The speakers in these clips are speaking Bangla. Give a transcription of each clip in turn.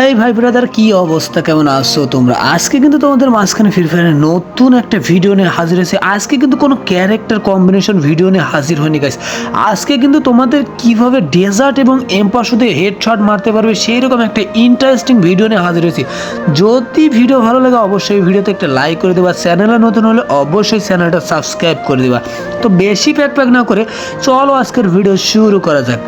হেই ভাই ব্রাদার কি অবস্থা? কেমন আসছো তোমরা? আজকে কিন্তু তোমাদের মাঝখানে ফ্রি ফায়ারের নতুন একটা ভিডিও নিয়ে হাজির হয়েছে। আজকে কিন্তু কোনো ক্যারেক্টার কম্বিনেশন ভিডিও নিয়ে হাজির হয়নি গাইস আজকে কিন্তু তোমাদের কীভাবে ডেজার্ট এবং এম্পা শুধু হেডশট মারতে পারবে সেই রকম একটা ইন্টারেস্টিং ভিডিও নিয়ে হাজির হয়েছি। যদি ভিডিও ভালো লাগে, অবশ্যই ভিডিওতে একটা লাইক করে দেবা। চ্যানেলে নতুন হলে অবশ্যই চ্যানেলটা সাবস্ক্রাইব করে দেবা। তো বেশি প্যাক প্যাক না করে, চলো আজকের ভিডিও শুরু করা যাক।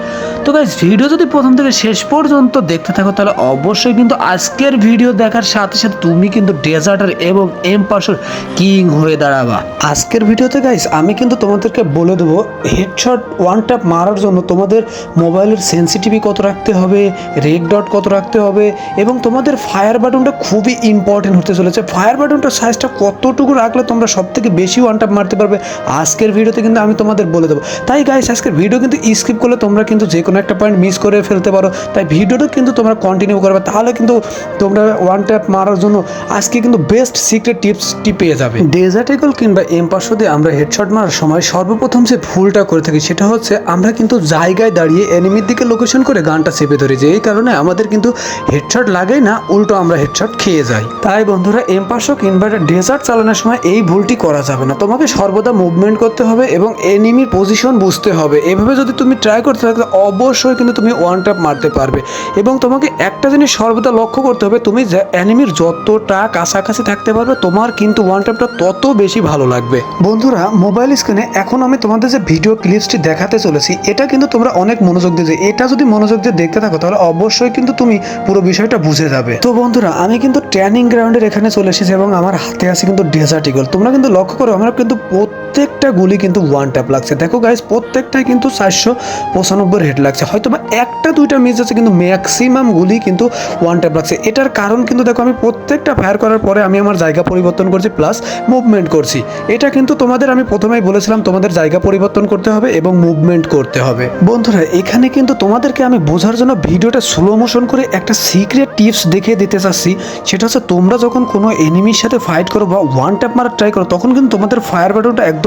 তো গাইজ ভিডিও যদি প্রথম থেকে শেষ পর্যন্ত দেখতে থাকো, তাহলে অবশ্যই কিন্তু আজকের ভিডিও দেখার সাথে সাথে তুমি কিন্তু ডেজার্টার এবং এম পাশর কিং হয়ে দাঁড়াবা। আজকের ভিডিওতে গাইজ আমি কিন্তু তোমাদেরকে বলে দেবো হেডশট ওয়ান ট্যাপ মারার জন্য তোমাদের মোবাইলের সেন্সিটিভি কত রাখতে হবে রেড ডট কত রাখতে হবে, এবং তোমাদের ফায়ার বাটনটা খুবই ইম্পর্টেন্ট হতে চলেছে। ফায়ার বাটনটার সাইজটা কতটুকু রাখলে তোমরা সব থেকে বেশি ওয়ান ট্যাপ মারতে পারবে, আজকের ভিডিওতে কিন্তু আমি তোমাদের বলে দেবো। তাই গাইস আজকের ভিডিও কিন্তু স্কিপ করলে তোমরা কিন্তু যে কোনো একটা পয়েন্ট মিস করে ফেলতে পারো। তাই ভিডিওটা কিন্তু তোমরা কন্টিনিউ করবে, তাহলে কিন্তু তোমরা ওয়ান ট্যাপ মারার জন্য আজকে কিন্তু বেস্ট সিক্রেট টিপসটি পেয়ে যাবে। ডেজার্ট এগল কিংবা এম্পাসো দিয়ে আমরা হেডশট মারার সময় সর্বপ্রথম যে ভুলটা করে থাকি সেটা হচ্ছে আমরা কিন্তু জায়গায় দাঁড়িয়ে এনিমির দিকে লোকেশন করে গানটা চেপে ধরি যে এই কারণে আমাদের কিন্তু হেডশট লাগে না, উল্টো আমরা হেডশট খেয়ে যাই। তাই বন্ধুরা এম্পাসো কিংবা ডেজার্ট চালানোর সময় এই ভুলটি করা যাবে না। তোমাকে সর্বদা মুভমেন্ট করতে হবে এবং এনিমির পজিশন বুঝতে হবে। এভাবে যদি তুমি ট্রাই করতে থাকো অবশ্যই কিন্তু তুমি ওয়ান ট্যাপ মারতে পারবে। এবং তোমাকে একটা জিনিস সর্বদা লক্ষ্য করতে হবে, তুমি অ্যানিমির যতটা কাছাকাছি থাকতে পারবে, তোমার কিন্তু ওয়ান ট্যাপটা তত বেশি ভালো লাগবে। বন্ধুরা মোবাইল স্ক্রিনে এখন আমি তোমাদের যে ভিডিও ক্লিপসটি দেখাতে চলেছি, এটা কিন্তু তোমরা অনেক মনোযোগ দিয়ে এটা যদি মনোযোগ দিয়ে দেখতে থাকো, তাহলে অবশ্যই কিন্তু তুমি পুরো বিষয়টা বুঝে যাবে। তো বন্ধুরা, আমি কিন্তু ট্রেনিং গ্রাউন্ডের এখানে চলে এসেছি এবং আমার হাতে আছে কিন্তু ডেজার্ট ইগল তোমরা কিন্তু লক্ষ্য করো, আমরা কিন্তু প্রত্যেকটা গুলি কিন্তু ওয়ান ট্যাপ লাগছে। দেখো গাইস প্রত্যেকটাই কিন্তু চারশো পঁচানব্বই হেড লাগছে। হয়তো বা একটা, দুইটা মিস আছে, কিন্তু ম্যাক্সিমাম গুলি কিন্তু ওয়ান ট্যাপ লাগছে। এটার কারণ কিন্তু দেখো, আমি প্রত্যেকটা ফায়ার করার পরে আমি আমার জায়গা পরিবর্তন করছি প্লাস মুভমেন্ট করছি। এটা কিন্তু তোমাদের আমি প্রথমেই বলেছিলাম, তোমাদের জায়গা পরিবর্তন করতে হবে এবং মুভমেন্ট করতে হবে। বন্ধুরা, এখানে কিন্তু তোমাদেরকে আমি বোঝার জন্য ভিডিওটা স্লো মোশন করে একটা সিক্রেট টিপস দেখিয়ে দিতে চাচ্ছি। সেটা হচ্ছে, তোমরা যখন কোনো এনিমির সাথে ফাইট করো বা ওয়ান ট্যাপ মারার ট্রাই করো, তখন কিন্তু তোমাদের ফায়ার একদম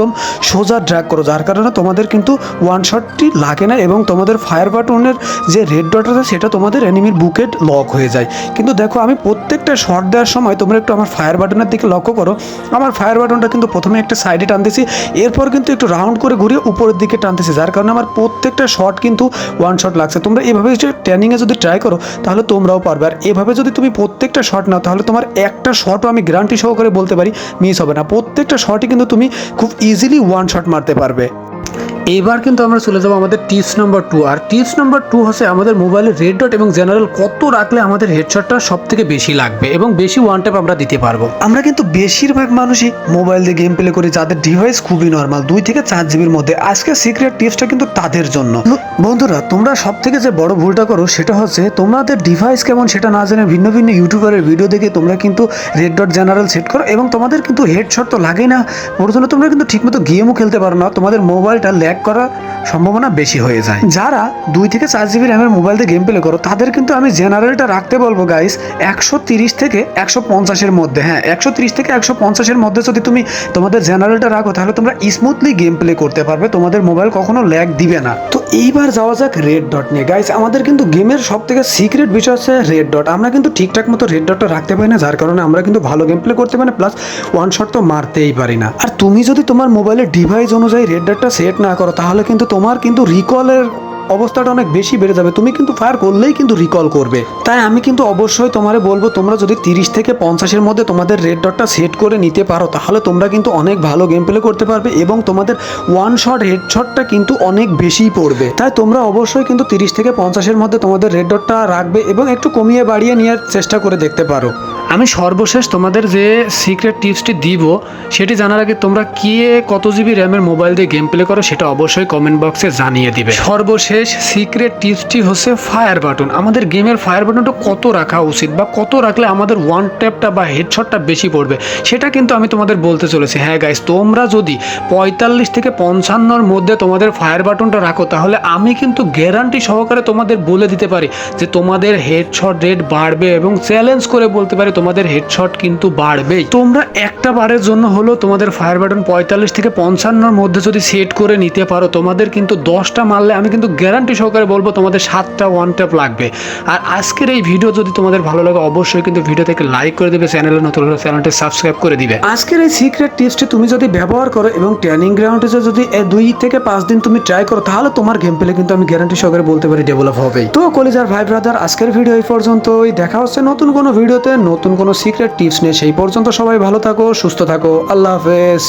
সোজা ড্র্যাগ করো, যার কারণে তোমাদের কিন্তু ওয়ান শটটি লাগে না এবং তোমাদের ফায়ার বাটনের যে রেড ডট আছে সেটা তোমাদের এনিমির বুকেট লক হয়ে যায়। কিন্তু দেখো, আমি প্রত্যেকটা শট দেওয়ার সময় তোমরা একটু আমার ফায়ার বাটনের দিকে লক্ষ্য করো। আমার ফায়ার বাটনটা কিন্তু প্রথমে একটা সাইডে টানতেছি, এরপর কিন্তু একটু রাউন্ড করে ঘুরিয়ে উপরের দিকে টানতেছি, যার কারণে আমার প্রত্যেকটা শট কিন্তু ওয়ান শট লাগছে। তোমরা এভাবে ট্রেনিংয়ে যদি ট্রাই করো, তাহলে তোমরাও পারবে। আর এভাবে যদি তুমি প্রত্যেকটা শট নাও, তাহলে তোমার একটা শটও আমি গ্যারান্টি সহকারে বলতে পারি মিস হবে না। প্রত্যেকটা শটই কিন্তু তুমি খুব ইজিলি ওয়ান শট মারতে পারবে। এবার কিন্তু আমরা চলে যাব আমাদের টিপস নাম্বার টু আর টিপস নাম্বার টু হচ্ছে আমাদের মোবাইলের রেড ডট এবং জেনারেল কত রাখলে আমাদের হেডশটটা সব থেকে বেশি লাগবে এবং বেশি ওয়ান ট্যাপ আমরা দিতে পারব। আমরা কিন্তু বেশিরভাগ মানুষই মোবাইল দিয়ে গেম প্লে করি, যাদের ডিভাইস খুবই নর্মাল দুই থেকে চার জিবির মধ্যে। আজকে সিক্রেট টিপসটা কিন্তু তাদের জন্য। বন্ধুরা, তোমরা সব থেকে যে বড় ভুলটা করো, সেটা হচ্ছে তোমাদের ডিভাইস কেমন সেটা না জেনে ভিন্ন ভিন্ন ইউটিউবারের ভিডিও দেখে তোমরা কিন্তু রেড ডট জেনারেল সেট করো এবং তোমাদের কিন্তু হেডশট তো লাগেই না। ওর জন্য তোমরা কিন্তু ঠিকমতো গেমও খেলতে পারো না। তোমাদের মোবাইলটা ল্যাগ করার সম্ভাবনা বেশি হয়ে যায়। যারা দুই থেকে চার জিবি র্যামের মোবাইল দিয়ে গেম প্লে করো, তাদের কিন্তু আমি জেনারেলটা রাখতে বলব গাইস একশো তিরিশ থেকে একশো পঞ্চাশের মধ্যে হ্যাঁ একশো তিরিশ থেকে একশো পঞ্চাশের মধ্যে যদি তুমি তোমাদের জেনারেলটা রাখো, তাহলে তোমরা স্মুথলি গেম প্লে করতে পারবে, তোমাদের মোবাইল কখনো ল্যাগ দিবে না। তো এইবার যাওয়া যাক রেড ডট নিয়ে। গাইস আমাদের কিন্তু গেমের সব থেকে সিক্রেট বিষয় হচ্ছে রেড ডট আমরা কিন্তু ঠিকঠাক মতো রেড ডটটা রাখতে পারি না, যার কারণে আমরা কিন্তু ভালো গেম প্লে করতে পারি না প্লাস ওয়ান শট তো মারতেই পারি না। আর তুমি যদি তোমার মোবাইলের ডিভাইস অনুযায়ী রেড ডটটা সেট না করো, তাহলে কিন্তু তোমার কিন্তু রিকলের অবস্থাটা অনেক বেশি বেড়ে যাবে। তুমি কিন্তু ফায়ার করলেই কিন্তু রিকল করবে। তাই আমি কিন্তু অবশ্যই তোমারে বলব, তোমরা যদি তিরিশ থেকে পঞ্চাশের মধ্যে তোমাদের রেড ডটটা সেট করে নিতে পারো, তাহলে তোমরা কিন্তু অনেক ভালো গেম প্লে করতে পারবে এবং তোমাদের ওয়ান শট হেড শটটা কিন্তু অনেক বেশিই পড়বে। তাই তোমরা অবশ্যই কিন্তু তিরিশ থেকে পঞ্চাশের মধ্যে তোমাদের রেড ডটটা রাখবে এবং একটু কমিয়ে বাড়িয়ে নেওয়ার চেষ্টা করে দেখতে পারো। আমি সর্বশেষ তোমাদের যে সিক্রেট টিপসটি দিব, সেটি জানার আগে তোমরা কে কত জিবি র্যামের মোবাইল দিয়ে গেম প্লে করো সেটা অবশ্যই কমেন্ট বক্সে জানিয়ে দিবে। সর্বশেষ সিক্রেট টিপসটি হচ্ছে ফায়ার বাটন আমাদের গেমের ফায়ার বাটনটা কত রাখা উচিত বা কত রাখলে আমাদের ওয়ান ট্যাপটা বা হেডশটটা বেশি পড়বে, সেটা কিন্তু আমি তোমাদের বলতে চলেছি। হ্যাঁ গাইস তোমরা যদি পঁয়তাল্লিশ থেকে পঞ্চান্নর মধ্যে তোমাদের ফায়ার বাটনটা রাখো, তাহলে আমি কিন্তু গ্যারান্টি সহকারে তোমাদের বলে দিতে পারি যে তোমাদের হেডশট রেট বাড়বে এবং চ্যালেঞ্জ করে বলতে পারি তোমাদের হেডশট কিন্তু বাড়বেই। তোমরা একটা বারের জন্য হলো তোমাদের ফায়ার বাটন পঁয়তাল্লিশ থেকে পঞ্চান্নর মধ্যে যদি সেট করে নিতে পারো, তোমাদের কিন্তু দশটা মারলে আমি কিন্তু গ্যারান্টি সহকারে বলব তোমাদের সাতটা ওয়ান ট্যাপ লাগবে। আর আজকের এই ভিডিও যদি তোমাদের ভালো লাগে, অবশ্যই কিন্তু ভিডিও থেকে লাইক করে দেবে চ্যানেলে নতুন হলে চ্যানেলটি সাবস্ক্রাইব করে দিবে। আজকের এই সিক্রেট টিপসটি তুমি যদি ব্যবহার করো এবং ট্রেনিং গ্রাউন্ডে যদি দুই থেকে পাঁচ দিন তুমি ট্রাই করো, তাহলে তোমার গেম প্লে কিন্তু আমি গ্যারান্টি সহকারে বলতে পারি ডেভেলপ হবে তো কলেজার ভাই ব্রাদার আজকের ভিডিও এই পর্যন্তই। দেখা হচ্ছে নতুন কোনো ভিডিওতে নতুন কোনো সিক্রেট টিপস নেই। সেই পর্যন্ত সবাই ভালো থাকো সুস্থ থাকো। আল্লাহ হাফেজ।